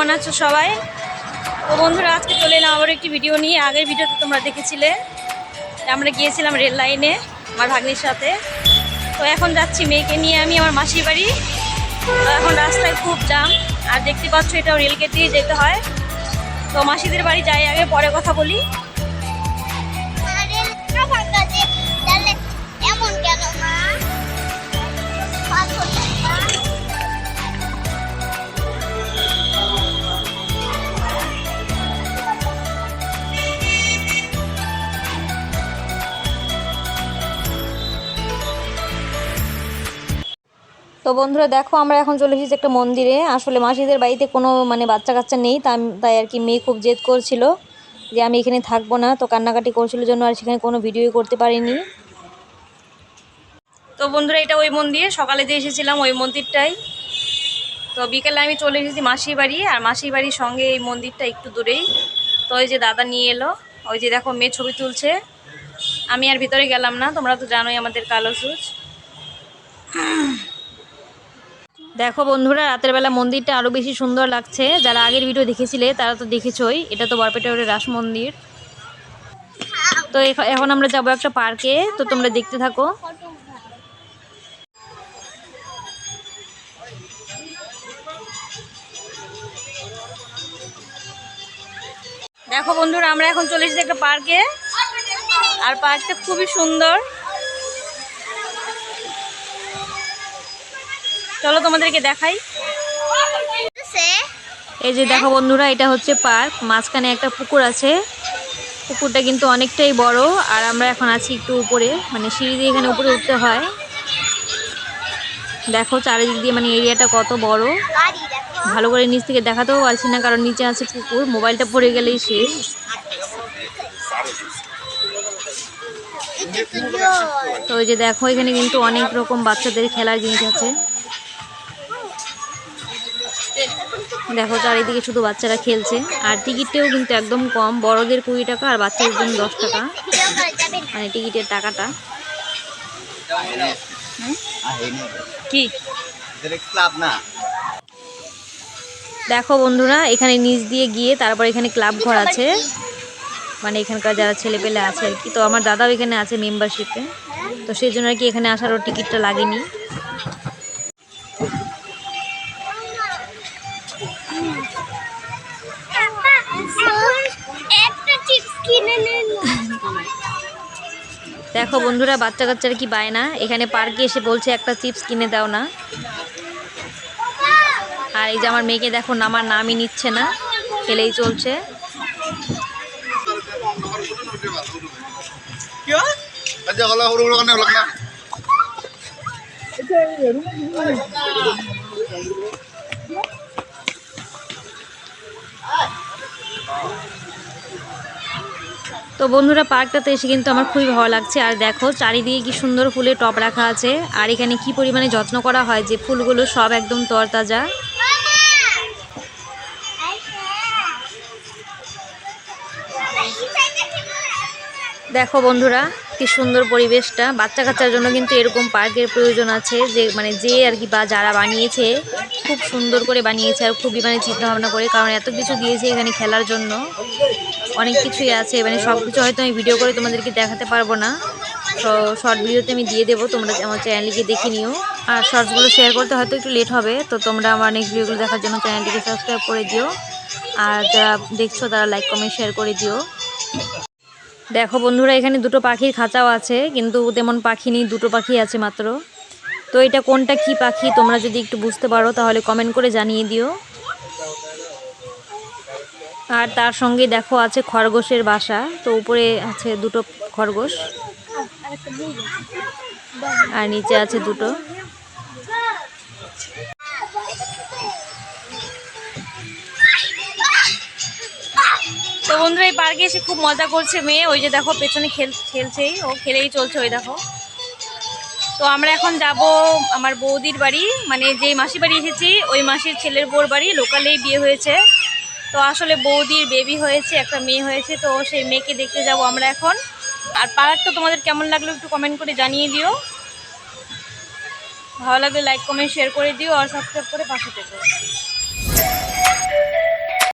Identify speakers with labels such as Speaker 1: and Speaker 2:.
Speaker 1: কেমন আছো সবাই? তো বন্ধুরা, আজকে চলে এলাম আবার একটি ভিডিও নিয়ে। আগের ভিডিওতে তোমরা দেখেছিলে। আমরা গিয়েছিলাম রেল লাইনে, আমার ভাগ্নির সাথে। তো এখন যাচ্ছি মেয়েকে নিয়ে। আমি আমার মাসির বাড়ি। তো এখন রাস্তায় খুব জাম আর দেখতে পাচ্ছ, এটাও রেল কেটেই যেতে হয়। তো মাসিদের বাড়ি যাই আগে, পরে কথা বলি। তো বন্ধুরা দেখো, আমরা এখন চলে এসেছি একটা মন্দিরে। আসলে মাসিদের বাড়িতে কোনো মানে বাচ্চা কাচ্চা নেই, তাই আর কি মেয়ে খুব জেদ করছিল যে আমি এখানে থাকব না। তো কান্নাকাটি করছিল জন্য আর সেখানে কোনো ভিডিও করতে পারিনি। তো বন্ধুরা, এটা ওই মন্দির। সকালে যে এসেছিলাম ওই মন্দিরটাই। তো বিকেলে আমি চলে এসেছি মাসির বাড়ি, আর মাসির বাড়ির সঙ্গে এই মন্দিরটা একটু দূরেই। তো ওই যে দাদা নিয়ে এলো। ওই যে দেখো, মেয়ে ছবি তুলছে। আমি আর ভিতরে গেলাম না, তোমরা তো জানোই আমাদের কালো সুচ। দেখো বন্ধুরা, রাতের বেলা মন্দিরটা আরও বেশি সুন্দর লাগছে। যারা আগের ভিডিও দেখেছিলে, তারা তো দেখেছই। এটা তো বরপেটার রাস মন্দির। তো এখ- এখন আমরা যাব একটা পার্কে তো তোমরা দেখতে থাকো। দেখো বন্ধুরা, আমরা এখন চলে এসেছি একটা পার্কে আর পার্কটা খুবই সুন্দর। চলো তোমাদেরকে দেখাই। এই যে দেখো বন্ধুরা, এটা হচ্ছে পার্ক। মাঝখানে একটা পুকুর আছে। পুকুরটা কিন্তু অনেকটাই বড়, আর আমরা এখন আছি একটু উপরে। মানে সিঁড়ি দিয়ে এখানে উপরে উঠতে হয়। দেখো চারিদিক দিয়ে মানে এরিয়াটা কত বড়। ভালো করে নিচ থেকে দেখাতেও পারছি না, কারণ নিচে আছে পুকুর। মোবাইলটা পড়ে গেলেই শেষ।
Speaker 2: তো
Speaker 1: ওই যে দেখো, এখানে কিন্তু অনেক রকম বাচ্চাদের খেলার জিনিস আছে। দেখো চারিদিকে শুধু বাচ্চারা খেলছে। আর টিকিটটাও কিন্তু একদম কম, বড়দের কুড়ি টাকা আর বাচ্চাদের জন্য দশ টাকা। মানে টিকিটের টাকাটা। কি? দেখো বন্ধুরা, এখানে নিচ দিয়ে গিয়ে তারপর এখানে ক্লাব ঘর আছে। মানে এখানকার যারা ছেলেপেলে আছে আর কি। তো আমার দাদাও এখানে আছে মেম্বারশিপে তো সেই জন্য আর কি এখানে আসারও টিকিটটা লাগেনি। দেখো বন্ধুরা বাচ্চা কাচ্চারা কি পায় না? এখানে পার্কে এসে বলছে একটা চিপস কিনে দাও না। আর এই যে আমার মেয়েকে দেখো নামার নামই নিচ্ছে না খেলেই চলছে।
Speaker 3: আচ্ছা
Speaker 1: তো বন্ধুরা, পার্কটাতে এসে কিন্তু আমার খুবই ভালো লাগছে। আর দেখো, চারিদিকে কি সুন্দর ফুলের টব রাখা আছে। আর এখানে কি পরিমাণে যত্ন করা হয় যে ফুলগুলো সব একদম তরতাজা। দেখো বন্ধুরা কি সুন্দর পরিবেশটা। বাচ্চা কাচ্চার জন্য কিন্তু এরকম পার্কের প্রয়োজন আছে যে মানে যে আর কি বা যারা বানিয়েছে, খুব সুন্দর করে বানিয়েছে আর খুবই মানে চিন্তা ভাবনা করে, কারণ এত কিছু দিয়েছে এখানে খেলার জন্য। অনেক কিছুই আছে মানে সব কিছু হয়তো আমি ভিডিও করে তোমাদেরকে দেখাতে পারব না। তো শর্ট ভিডিওতে আমি দিয়ে দেবো, তোমরা আমার চ্যানেলটিকে দেখে নিও। আর শর্টসগুলো শেয়ার করতে হয়তো একটু লেট হবে, তো তোমরা আমার নেক্সট ভিডিওগুলো দেখার জন্য চ্যানেলটিকে সাবস্ক্রাইব করে দিও। আর যারা দেখছ তারা লাইক কমেন্ট শেয়ার করে দিও। দেখো বন্ধুরা, এখানে দুটো পাখির খাঁচাও আছে, কিন্তু তেমন পাখি নেই, দুটো পাখি আছে মাত্র। তো এটা কোনটা কি পাখি, তোমরা যদি একটু বুঝতে পারো, তাহলে কমেন্ট করে জানিয়ে দিও। আর তার সঙ্গে দেখো আছে খরগোশের বাসা, তো উপরে আছে দুটো খরগোশ। আর নিচে আছে দুটো। তো বন্ধুরা, এই পার্কে এসে খুব মজা করছে মেয়ে। ওই যে দেখো, পেছনে খেল খেলছেই। ও খেলেই চলছে ওই দেখো। তো আমরা এখন যাব আমার বৌদির বাড়ি। মানে যেই মাসি বাড়ি এসেছি, ওই মাসির ছেলের বোর বাড়ি। লোকালেই বিয়ে হয়েছে। তো আসলে বৌদির বেবি হয়েছে, একটা মেয়ে হয়েছে। তো সেই মেয়েকে দেখতে যাব আমরা এখন। আর পার্কটা তোমাদের কেমন লাগল একটু কমেন্ট করে জানিয়ে দিও। ভালো লাগলে লাইক কমেন্ট শেয়ার করে দিও। আর সাবস্ক্রাইব করে পাশে থেকো।